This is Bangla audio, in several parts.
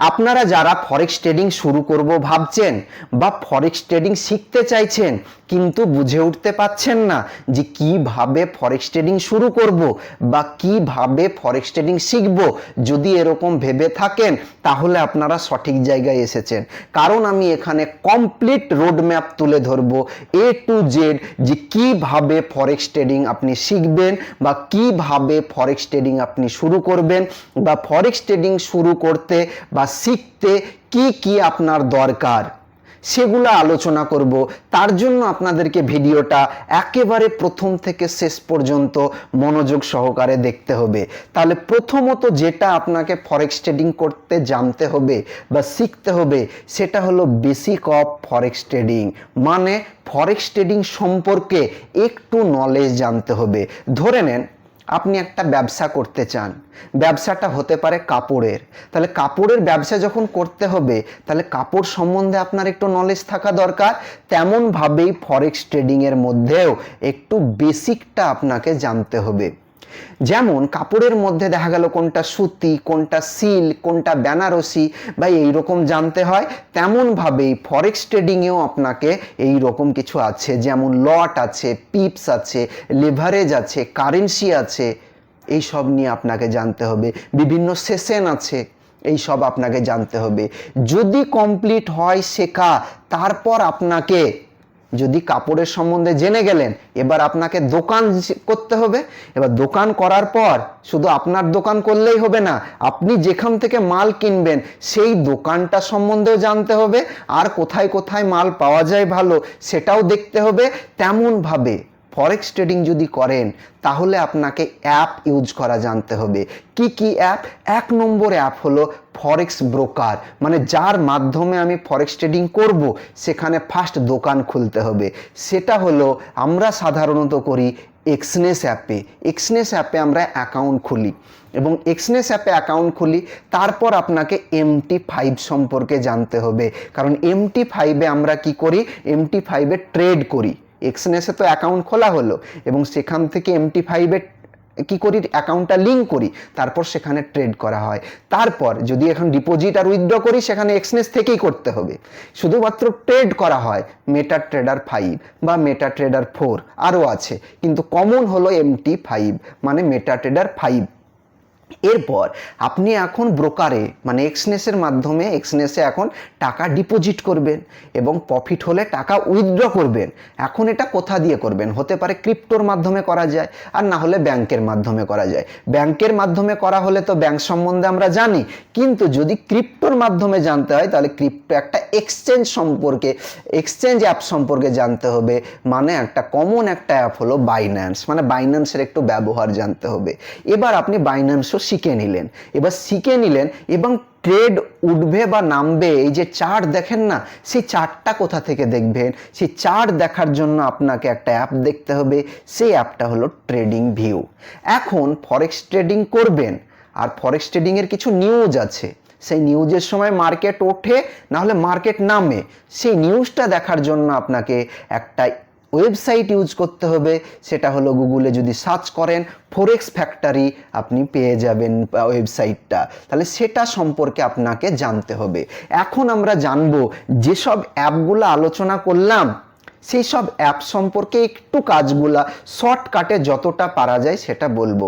আপনারা যারা ফরেক্স ট্রেডিং শুরু করব ভাবছেন বা ফরেক্স ট্রেডিং শিখতে চাইছেন, কিন্তু বুঝে উঠতে পাচ্ছেন না যে কীভাবে ফরেক্স ট্রেডিং শুরু করব বা কীভাবে ফরেক্স ট্রেডিং শিখব, যদি এরকম ভেবে থাকেন, তাহলে আপনারা সঠিক জায়গায় এসেছেন। কারণ আমি এখানে কমপ্লিট রোডম্যাপ তুলে ধরবো এ টু জেড যে কীভাবে ফরেক্স ট্রেডিং আপনি শিখবেন বা কীভাবে ফরেক্স ট্রেডিং আপনি শুরু করবেন বা ফরেক্স ট্রেডিং শুরু করতে বা শিখতে কি কি আপনার দরকার? সেগুলো আলোচনা করব। তার জন্য আপনাদেরকে ভিডিওটা একেবারে প্রথম থেকে শেষ পর্যন্ত মনোযোগ সহকারে দেখতে হবে। তাহলে প্রথমত যেটা আপনাকে ফরেক্স ট্রেডিং করতে জানতে হবে বা শিখতে হবে, সেটা হলো বেসিক অফ ফরেক্স ট্রেডিং মানে ফরেক্স ট্রেডিং সম্পর্কে একটু নলেজ জানতে হবে। ধরে নেন আপনি একটা ব্যবসা করতে চান, ব্যবসাটা হতে পারে কাপড়ের। তাহলে কাপড়ের ব্যবসা যখন করতে হবে, তাহলে কাপড় সম্বন্ধে আপনার একটু নলেজ থাকা দরকার। তেমনভাবেই ফরেক্স ট্রেডিংয়ের মধ্যেও একটু বেসিকটা আপনাকে জানতে হবে। যেমন কাপড়ের মধ্যে দেখা গেল কোনটা সুতি, কোনটা সিল কোনটা বেনারসি, বা এইরকম জানতে হয়, তেমনভাবেই ফরেক্স ট্রেডিংয়েও আপনাকে এই রকম কিছু আছে, যেমন লট আছে পিপস আছে লিভারেজ আছে কারেন্সি আছে এই সব নিয়ে আপনাকে জানতে হবে। বিভিন্ন সেশন আছে এই সব আপনাকে জানতে হবে। যদি কমপ্লিট হয় শেখা, তারপর আপনাকে যদি কাপড়ের সম্বন্ধে জেনে গেলেন, এবার আপনাকে দোকান করতে হবে। এবার দোকান করার পর শুধু আপনার দোকান করলেই হবে না, আপনি যেখান থেকে মাল কিনবেন, সেই দোকানটা সম্বন্ধেও জানতে হবে। আর কোথায় কোথায় মাল পাওয়া যায় ভালো, সেটাও দেখতে হবে। তেমনভাবে ফরেক্স ট্রেডিং যদি করেন, তাহলে আপনাকে অ্যাপ ইউজ করা জানতে হবে। কি কি অ্যাপ এক নম্বর অ্যাপ হলো ফরেক্স ব্রোকার মানে যার মাধ্যমে আমি ফরেক্স ট্রেডিং করব, সেখানে ফার্স্ট দোকান খুলতে হবে। সেটা হলো আমরা সাধারণত করি এক্সনেস অ্যাপে এক্সনেস অ্যাপে আমরা অ্যাকাউন্ট খুলি। এবং এক্সনেস অ্যাপে অ্যাকাউন্ট খুলি, তারপর আপনাকে এমটি ফাইভ সম্পর্কে জানতে হবে। কারণ এমটি ফাইভে আমরা কি করি? এমটি ফাইভে ট্রেড করি। এক্সনেসে তো অ্যাকাউন্ট খোলা হলো এবং সেখান থেকে এমটি ফাইভে কি করি? অ্যাকাউন্টটা লিঙ্ক করি, তারপর সেখানে ট্রেড করা হয়। তারপর যদি এখন ডিপোজিট আর উইথড্র করি, সেখানে এক্সনেস থেকেই করতে হবে। শুধুমাত্র ট্রেড করা হয় মেটা ট্রেডার ফাইভ বা মেটা ট্রেডার ফোর আরও আছে। কিন্তু কমন হলো এমটি ফাইভ মানে মেটা ট্রেডার ফাইভ এরপর আপনি এখন ব্রোকারে মানে এক্সনেসের মাধ্যমে এক্সনেসে এখন টাকা ডিপোজিট করবেন এবং প্রফিট হলে টাকা উইথড্র করবেন। এখন এটা কোথা দিয়ে করবেন? হতে পারে ক্রিপ্টোর মাধ্যমে করা যায়, আর না হলে ব্যাংকের মাধ্যমে করা যায়। ব্যাংকের মাধ্যমে করা হলে তো ব্যাংক সম্বন্ধে আমরা জানি, কিন্তু যদি ক্রিপ্টোর মাধ্যমে জানতে হয়, তাহলে ক্রিপ্টো একটা এক্সচেঞ্জ সম্পর্কে এক্সচেঞ্জ অ্যাপ সম্পর্কে জানতে হবে। মানে একটা কমন একটা অ্যাপ হলো বাইন্যান্স মানে বাইন্যান্সের একটু ব্যবহার জানতে হবে। এবার আপনি বাইন্যান্সও শিখে নিলেন। এবার শিখে নিলেন এবং ট্রেড উঠবে বা নামবে, এই যে চার্ট দেখেন না, সেই চার্টটা কোথা থেকে দেখবেন? সেই চার্ট দেখার জন্য আপনাকে একটা অ্যাপ দেখতে হবে, সেই অ্যাপটা হলো ট্রেডিং ভিউ এখন ফরেক্স ট্রেডিং করবেন, আর ফরেক্স ট্রেডিংয়ের কিছু নিউজ আছে। সেই নিউজের সময় মার্কেট ওঠে না হলে মার্কেট নামে। সেই নিউজটা দেখার জন্য আপনাকে একটা ওয়েবসাইট ইউজ করতে হবে, সেটা হলো গুগলে যদি সার্চ করেন ফোরেক্স ফ্যাক্টরি আপনি পেয়ে যাবেন ওয়েবসাইটটা তাহলে সেটা সম্পর্কে আপনাকে জানতে হবে। এখন আমরা জানব, যেসব অ্যাপগুলো আলোচনা করলাম সেই সব অ্যাপ সম্পর্কে একটু কাজগুলা শর্টকাটে যতটা পারা যায় সেটা বলব।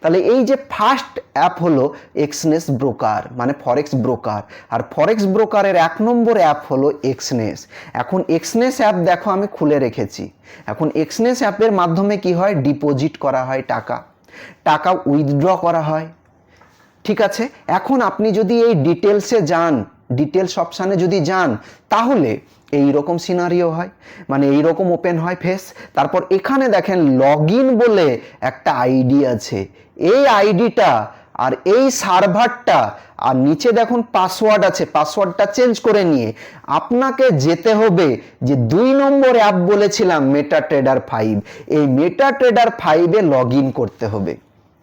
তাহলে এই যে ফার্স্ট অ্যাপ হলো এক্সনেস ব্রোকার মানে ফরেক্স ব্রোকার আর ফরেক্স ব্রোকারের এক নম্বর অ্যাপ হলো এক্সনেস এখন এক্সনেস অ্যাপ দেখো আমি খুলে রেখেছি। এখন এক্সনেস অ্যাপের মাধ্যমে কি হয়? ডিপোজিট করা হয় টাকা। টাকা উইথড্র করা হয়। ঠিক আছে? এখন আপনি যদি এই ডিটেলসে যান ডিটেলস অপশানে যদি যান, তাহলে এই রকম সিনারিও হয় মানে এই রকম ওপেন হয় ফেস তারপর এখানে দেখেন লগ বলে একটা আইডি আছে। এই আইডিটা আর এই সার্ভারটা আর নিচে দেখুন পাসওয়ার্ড আছে পাসওয়ার্ডটা চেঞ্জ করে নিয়ে। আপনাকে যেতে হবে যে দুই নম্বর অ্যাপ বলেছিলাম মেটা ট্রেডার ফাইভ এই মেটা ট্রেডার ফাইভে লগ করতে হবে।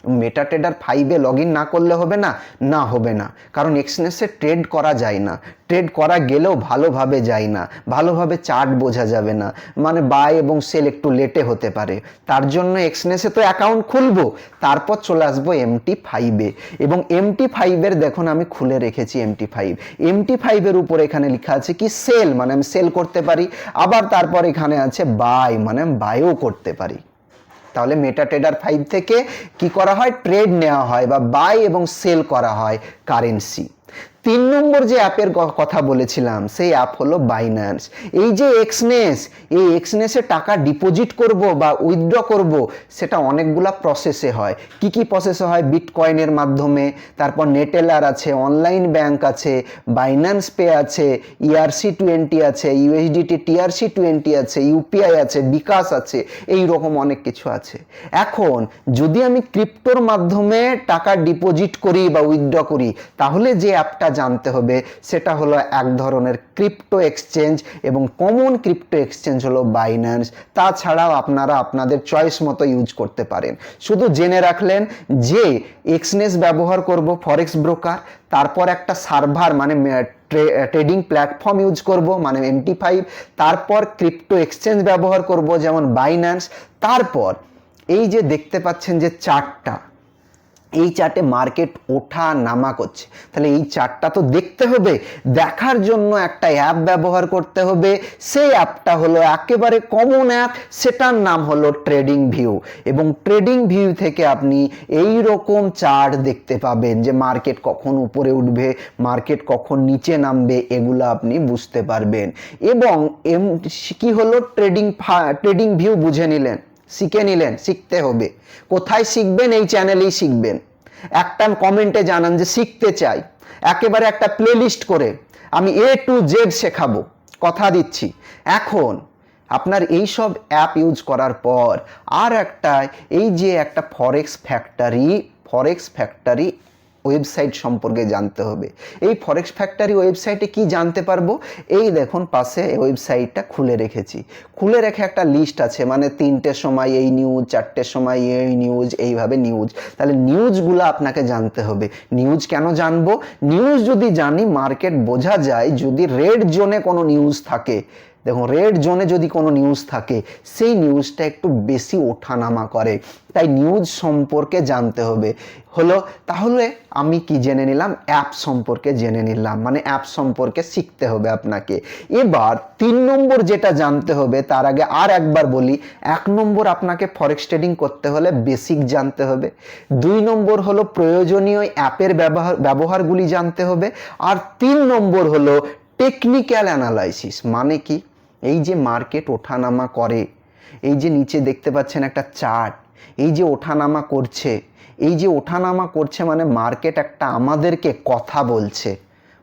মেটা ট্রেডার ফাইভে লগ ইন না করলে হবে না? না হবে না। কারণ এক্সনেসে ট্রেড করা যায় না। ট্রেড করা গেলেও ভালোভাবে যায় না। ভালোভাবে চার্ট বোঝা যাবে না। মানে বাই এবং সেল একটু লেটে হতে পারে। তার জন্য এক্সনেসে তো অ্যাকাউন্ট খুলবো। তারপর চলে আসব এমটি ফাইভে এবং এমটি ফাইভের দেখুন, আমি খুলে রেখেছি এমটি ফাইভ এমটি ফাইভের উপর এখানে লেখা আছে কি? সেল মানে আমি সেল করতে পারি। আবার তারপর এখানে আছে বাই মানে আমি বাইও করতে পারি। তাহলে মেটা ট্রেডার ফাইভ থেকে কি করা হয়? ট্রেড নেওয়া হয় বা বাই এবং সেল করা হয় কারেন্সি তিন নম্বর যে অ্যাপের কথা বলেছিলাম, সেই অ্যাপ হলো বাইন্যান্স এই যে এক্সনেস এই এক্সনেসে টাকা ডিপোজিট করব বা উইথড্র করব, সেটা অনেকগুলা প্রসেসে হয়। কি কি প্রসেসে হয়? বিটকয়েনের মাধ্যমে, তারপর নেটেলার আছে অনলাইন ব্যাংক আছে বাইন্যান্স পে আছে E ইআরসি টোয়েন্টি আছে ইউএসডিটি টিআরসি টোয়েন্টি আছে ইউপিআই আছে বিকাশ আছে, এই রকম অনেক কিছু আছে। এখন, যদি আমি ক্রিপ্টোর মাধ্যমে টাকা ডিপোজিট করি বা উইথড্র করি, তাহলে যে অ্যাপটা জানতে হবে। সেটা হলো এক ধরনের ক্রিপ্টো এক্সচেঞ্জ এবং কমন ক্রিপ্টো এক্সচেঞ্জ হলো বাইন্যান্স। তাছাড়াও আপনারা আপনাদের চয়েস মতো ইউজ করতে পারেন। শুধু জেনে রাখলেন যে এক্সনেস ব্যবহার করব ফরেক্স ব্রোকার, তারপর একটা সার্ভার মানে ট্রেডিং প্ল্যাটফর্ম ইউজ করব মানে এমটি ফাইভ, তারপর ক্রিপ্টো এক্সচেঞ্জ ব্যবহার করব যেমন বাইন্যান্স। তারপর এই যে দেখতে পাচ্ছেন যে চার্টটা এই চার্টে মার্কেট ওঠা নামা করছে। তাহলে এই চার্টটা তো দেখতে হবে, দেখার জন্য একটা অ্যাপ ব্যবহার করতে হবে। সেই অ্যাপটা হলো একেবারে কমন অ্যাপ সেটার নাম হলো ট্রেডিং ভিউ এবং ট্রেডিং ভিউ থেকে আপনি এই রকম চার্ট দেখতে পাবেন যে মার্কেট কখন উপরে উঠবে, মার্কেট কখন নিচে নামবে, এগুলো আপনি বুঝতে পারবেন। এবং এম, কি হলো? ট্রেডিং ট্রেডিং ভিউ বুঝে নিলেন। শিখে নিলেন, শিখতে হবে। কোথায় শিখবেন এই চ্যানেলেই শিখবেন। একটা কমেন্টে জানান যে, শিখতে চাই। একেবারে একটা প্লেলিস্ট করে, আমি এ টু জেড শেখাবো। কথা দিচ্ছি। এখন আপনার এই সব অ্যাপ ইউজ করার পর আর একটা, এই যে একটা forex factory forex factory website সম্পর্কে জানতে হবে। এই ফরেক্স ফ্যাক্টরি ওয়েবসাইটে কি জানতে পারব? এই দেখুন, পাশে ওয়েবসাইটটা খুলে রেখেছি। খুলে রেখে একটা লিস্ট আছে মানে তিনটের সময় এই নিউজ চারটের সময় এই নিউজ এইভাবে নিউজ তাহলে নিউজগুলো আপনাকে জানতে হবে। নিউজ কেন জানব? নিউজ যদি জানি মার্কেট বোঝা যায়, যদি রেড জোনে কোনো নিউজ থাকে দেখুন রেড জোনে যদি কোনো নিউজ থাকে, সেই নিউজটা একটু বেশি ওঠানামা করে। তাই নিউজ সম্পর্কে জানতে হবে। হলো, তাহলে আমি কি জেনে নিলাম? অ্যাপ সম্পর্কে জেনে নিলাম। মানে অ্যাপ সম্পর্কে শিখতে হবে আপনাকে। এবার তিন নম্বর যেটা জানতে হবে, তার আগে আর একবার বলি, এক নম্বর আপনাকে ফরেক্স ট্রেডিং করতে হলে বেসিক জানতে হবে। দুই নম্বর হলো প্রয়োজনীয় অ্যাপের ব্যবহার, ব্যবহারগুলি জানতে হবে। আর তিন নম্বর হলো টেকনিক্যাল অ্যানালাইসিস মানে কি? এই যে মার্কেট ওঠানামা করে, এই যে নিচে দেখতে পাচ্ছেন একটা চার্ট এই যে ওঠানামা করছে, এই যে ওঠানামা করছে মানে মার্কেট একটা আমাদেরকে কথা বলছে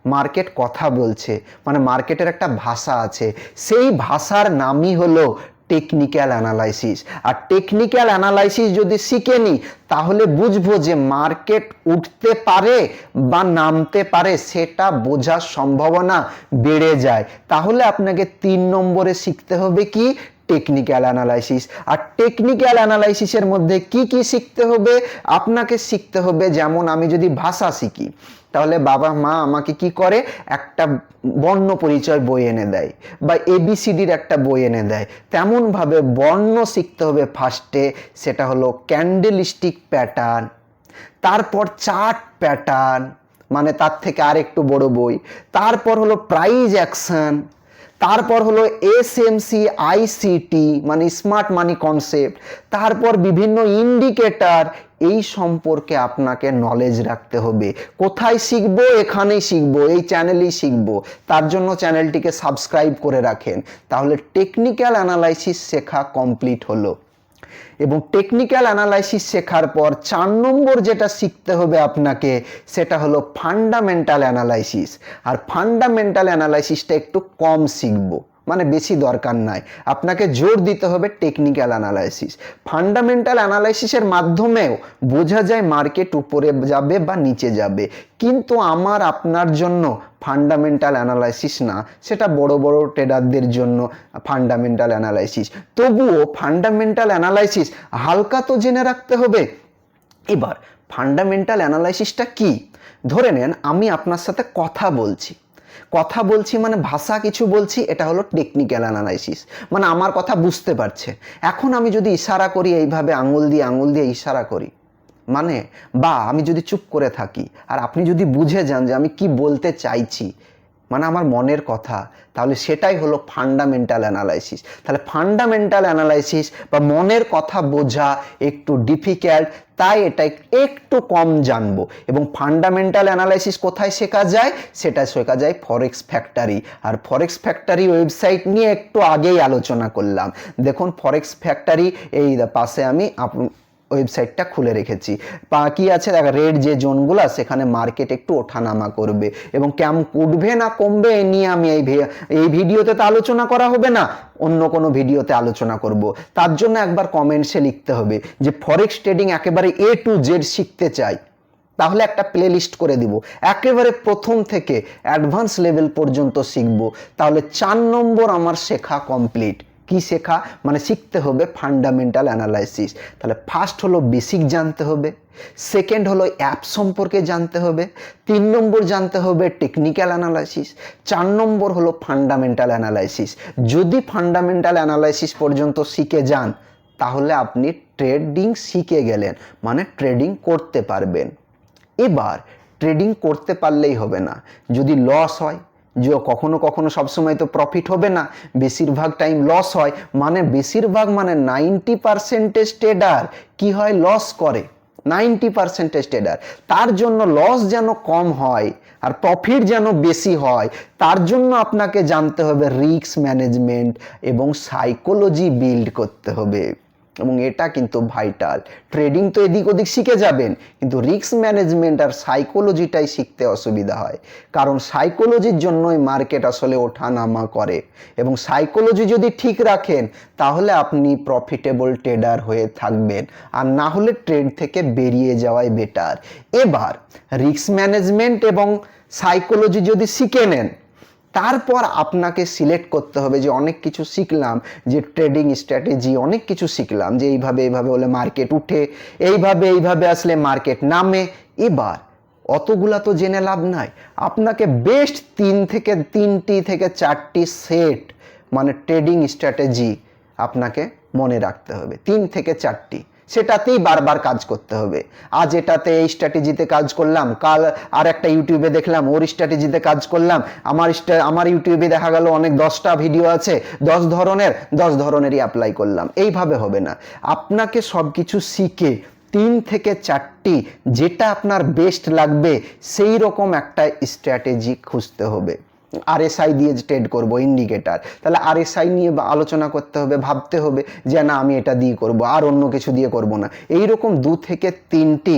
মার্কেট কথা বলছে মানে মার্কেটের একটা ভাষা আছে। সেই ভাষার নামই হলো টেকনিক্যাল অ্যানালাইসিস আর টেকনিক্যাল অ্যানালাইসিস যদি শিখে নিই তাহলে বুঝব যে মার্কেট উঠতে পারে বা নামতে পারে, সেটা বোঝার সম্ভাবনা বেড়ে যায়। তাহলে আপনাকে তিন নম্বরে শিখতে হবে কি? টেকনিক্যাল অ্যানালাইসিস আর টেকনিক্যাল অ্যানালাইসিসের মধ্যে কি কি শিখতে হবে? আপনাকে শিখতে হবে, যেমন আমি যদি ভাষা শিখি, তাহলে বাবা, মা আমাকে কি করে? একটা বর্ণ পরিচয় বই এনে দেয় বা এবিসিডির একটা বই এনে দেয়। তেমনভাবে বর্ণ শিখতে হবে ফার্স্টে সেটা হলো ক্যান্ডেলিস্টিক প্যাটার্ন তারপর চার্ট প্যাটার্ন মানে তার থেকে আর একটু বড় বই, তারপর হলো প্রাইজ অ্যাকশন তারপর হলো এস এম সি আইসিটি মানে স্মার্ট মানি কনসেপ্ট তারপর বিভিন্ন ইন্ডিকেটার এই সম্পর্কে আপনাকে নলেজ রাখতে হবে। কোথায় শিখব, এখানেই শিখব, এই চ্যানেলেই শিখব। তার জন্য চ্যানেলটিকে সাবস্ক্রাইব করে রাখেন। তাহলে টেকনিক্যাল অ্যানালাইসিস শেখা কমপ্লিট হলো। এবং টেকনিক্যাল অ্যানালাইসিস শেখার পর চার নম্বর যেটা শিখতে হবে আপনাকে, সেটা হলো ফান্ডামেন্টাল অ্যানালাইসিস আর ফান্ডামেন্টাল অ্যানালাইসিসটা একটু কম শিখব। মানে বেশি দরকার নাই। আপনাকে জোর দিতে হবে টেকনিক্যাল অ্যানালাইসিস ফান্ডামেন্টাল অ্যানালাইসিসের মাধ্যমেও বোঝা যায় মার্কেট উপরে যাবে বা নিচে যাবে। কিন্তু আমার, আপনার জন্য ফান্ডামেন্টাল অ্যানালাইসিস না, সেটা বড় বড় ট্রেডারদের জন্য ফান্ডামেন্টাল অ্যানালাইসিস তবুও ফান্ডামেন্টাল অ্যানালাইসিস হালকা তো জেনে রাখতে হবে। এবার ফান্ডামেন্টাল অ্যানালাইসিসটা কি? ধরে নেন, আমি আপনার সাথে কথা বলছি। কথা বলছি মানে ভাষা কিছু বলছি, এটা হলো টেকনিক্যাল অ্যানালাইসিস মানে আমার কথা বুঝতে পারছে। এখন আমি যদি ইশারা করি এইভাবে, আঙুল দিয়ে আঙুল দিয়ে ইশারা করি মানে বা আমি যদি চুপ করে থাকি, আর আপনি যদি বুঝে যান যে আমি কি বলতে চাইছি মানে আমার মনের কথা। তাহলে সেটাই হলো ফান্ডামেন্টাল অ্যানালাইসিস তাহলে ফান্ডামেন্টাল অ্যানালাইসিস বা মনের কথা বোঝা একটু ডিফিকাল্ট তাই এটা একটু কম জানব। এবং ফান্ডামেন্টাল অ্যানালাইসিস কোথায় শেখা যায়? সেটা শেখা যায় ফরেক্স ফ্যাক্টরি আর ফরেক্স ফ্যাক্টরি ওয়েবসাইট নিয়ে একটু আগেই আলোচনা করলাম। দেখুন ফরেক্স ফ্যাক্টরি এই পাশে আমি ওয়েবসাইটটা খুলে রেখেছি। পা কি আছে? দেখ রেড যে জোনগুলো, সেখানে মার্কেট একটু ওঠানামা করবে। এবং কেমন উঠবে না, কমবে, এ নিয়ে আমি এই এই ভিডিওতে তো আলোচনা করা হবে না, অন্য কোনো ভিডিওতে আলোচনা করব। তার জন্য একবার কমেন্টসে লিখতে হবে যে ফরেক্স ট্রেডিং একেবারে এ টু জেড শিখতে চাই। তাহলে একটা প্লে লিস্ট করে দিব। একেবারে প্রথম থেকে অ্যাডভান্স লেভেল পর্যন্ত শিখব। তাহলে চার নম্বর আমার শেখা কমপ্লিট কি শেখা? মানে শিখতে হবে ফান্ডামেন্টাল অ্যানালাইসিস তাহলে ফার্স্ট হলো বেসিক জানতে হবে সেকেন্ড হলো অ্যাপ সম্পর্কে জানতে হবে, তিন নম্বর জানতে হবে টেকনিক্যাল অ্যানালাইসিস চার নম্বর হলো ফান্ডামেন্টাল অ্যানালাইসিস যদি ফান্ডামেন্টাল অ্যানালাইসিস পর্যন্ত শিখে যান, তাহলে আপনি ট্রেডিং শিখে গেলেন মানে ট্রেডিং করতে পারবেন। এবার ট্রেডিং করতে পারলেই হবে না। যদি লস হয় যে কখনো কখনো সবসময় তো প্রফিট হবে না। বেশিরভাগ টাইম লস হয়। মানে বেশিরভাগ মানে নাইনটি পার্সেন্টেজ ট্রেডার কি হয়? লস করে। নাইনটি পার্সেন্টেজ ট্রেডার তার জন্য লস যেন কম হয় আর প্রফিট যেন বেশি হয়, তার জন্য আপনাকে জানতে হবে রিস্ক ম্যানেজমেন্ট এবং সাইকোলজি বিল্ড করতে হবে। এবং এটা কিন্তু ভাইটাল ট্রেডিং তো এদিক ওদিক শিখে যাবেন, কিন্তু রিস্ক ম্যানেজমেন্ট আর সাইকোলজিটাই শিখতে অসুবিধা হয়। কারণ সাইকোলজির জন্যই মার্কেট আসলে ওঠা নামা করে। এবং সাইকোলজি যদি ঠিক রাখেন, তাহলে আপনি প্রফিটেবল ট্রেডার হয়ে থাকবেন। আর না হলে ট্রেড থেকে বেরিয়ে যাওয়াই বেটার এবার রিস্ক ম্যানেজমেন্ট এবং সাইকোলজি যদি শিখে নেন তারপর আপনাকে সিলেক্ট করতে হবে যে অনেক কিছু শিখলাম, যে ট্রেডিং স্ট্র্যাটেজি অনেক কিছু শিখলাম, যে এইভাবে এইভাবে হলে মার্কেট উঠে, এইভাবে এইভাবে আসলে মার্কেট নামে। এবার অতগুলা তো জেনে লাভ নাই। আপনাকে বেস্ট তিন থেকে, তিনটি থেকে চারটি সেট মানে ট্রেডিং স্ট্র্যাটেজি আপনাকে মনে রাখতে হবে। তিন থেকে চারটি। সেটাতেই বারবার কাজ করতে হবে। আজ এটাতে এই স্ট্র্যাটেজিতে কাজ করলাম, কাল আর একটা ইউটিউবে দেখলাম, ওর স্ট্র্যাটেজিতে কাজ করলাম, আমার আমার ইউটিউবে দেখা গেল অনেক দশটা ভিডিও আছে, দশ ধরনের, দশ ধরনেরই অ্যাপ্লাই করলাম। এইভাবে হবে না। আপনাকে সব কিছু শিখে তিন থেকে চারটি যেটা আপনার বেস্ট লাগবে সেই রকম একটা স্ট্র্যাটেজি খুঁজতে হবে। আরএসআই দিয়ে ট্রেড করব ইন্ডিকেটার তাহলে আরএসআই নিয়ে আলোচনা করতে হবে, ভাবতে হবে যে না, আমি এটা দিয়ে করব, আর অন্য কিছু দিয়ে করব না। এই রকম দু থেকে তিনটি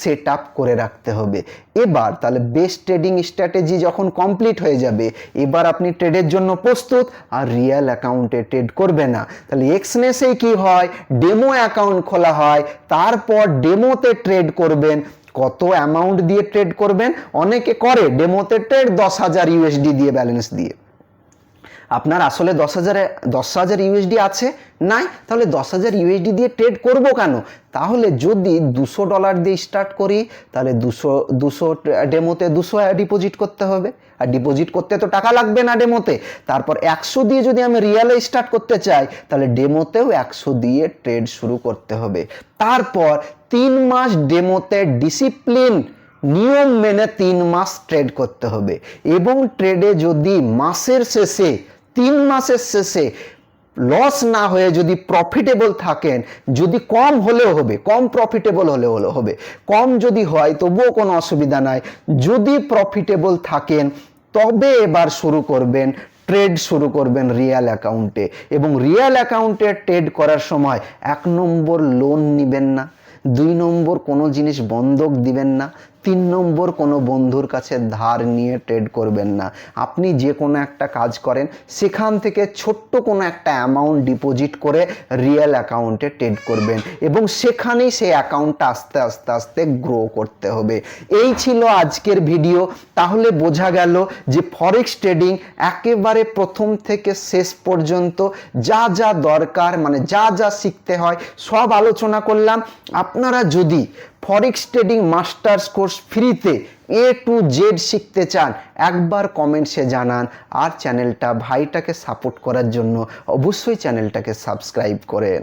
সেট আপ করে রাখতে হবে। এবার তাহলে বেস্ট ট্রেডিং স্ট্র্যাটেজি যখন কমপ্লিট হয়ে যাবে, এবার আপনি ট্রেডের জন্য প্রস্তুত, আর রিয়েল অ্যাকাউন্টে ট্রেড করবে না। তাহলে এক্সনেসে কি হয়? ডেমো অ্যাকাউন্ট খোলা হয়, তারপর ডেমোতে ট্রেড করবেন কত অ্যামাউন্ট দিয়ে ট্রেড করবেন? অনেকে করে ডেমোতে ট্রেড দশ হাজার ইউএসডি দিয়ে ব্যালেন্স দিয়ে। আপনার আসলে দশ হাজারে, দশ হাজার ইউএসডি আছে? নাই? তাহলে দশ হাজার ইউএসডি দিয়ে ট্রেড করব কেন? তাহলে যদি দুশো ডলার দিয়ে স্টার্ট করি, তাহলে দুশো দুশো ডেমোতে দুশো ডিপোজিট করতে হবে। আর ডিপোজিট করতে তো টাকা লাগবে না ডেমোতে তারপর একশো দিয়ে যদি আমি রিয়ালে স্টার্ট করতে চাই, তাহলে ডেমোতেও একশো দিয়ে ট্রেড শুরু করতে হবে। তারপর তিন মাস ডেমোতে ডিসিপ্লিন নিয়ম মেনে তিন মাস ট্রেড করতে হবে। এবং ট্রেডে যদি মাসের শেষে তিন মাসের শেষে লস না হয়ে যদি প্রফিটেবল থাকেন, যদি কম হলেও হবে, কম প্রফিটেবল হলেও হলে হবে, কম যদি হয় তবুও কোনো অসুবিধা নাই। যদি প্রফিটেবল থাকেন, তবে এবার শুরু করবেন ট্রেড শুরু করবেন রিয়াল অ্যাকাউন্টে এবং রিয়াল অ্যাকাউন্টে ট্রেড করার সময় এক নম্বর লোন নেবেন না, দুই নম্বর কোনো জিনিস বন্ধক দিবেন না তিন নম্বর কোনো বন্ধুর কাছে ধার নিয়ে ট্রেড করবেন না। আপনি যে কোনো একটা কাজ করেন, সেখান থেকে ছোট্ট কোনো একটা অ্যামাউন্ট ডিপোজিট করে রিয়েল অ্যাকাউন্টে ট্রেড করবেন এবং সেখানেই সেই অ্যাকাউন্টটা আস্তে আস্তে আস্তে গ্রো করতে হবে। এই ছিল আজকের ভিডিও তাহলে বোঝা গেল যে ফরেক্স ট্রেডিং একেবারে প্রথম থেকে শেষ পর্যন্ত যা যা দরকার মানে যা যা শিখতে হয়, সব আলোচনা করলাম। আপনারা যদি ফরেক্স ট্রেডিং মাস্টার্স কোর্স ফ্রিতে এ টু জেড শিখতে চান, একবার কমেন্টসে জানান। আর চ্যানেলটা ভাইটাকে সাপোর্ট করার জন্য অবশ্যই চ্যানেলটাকে সাবস্ক্রাইব করেন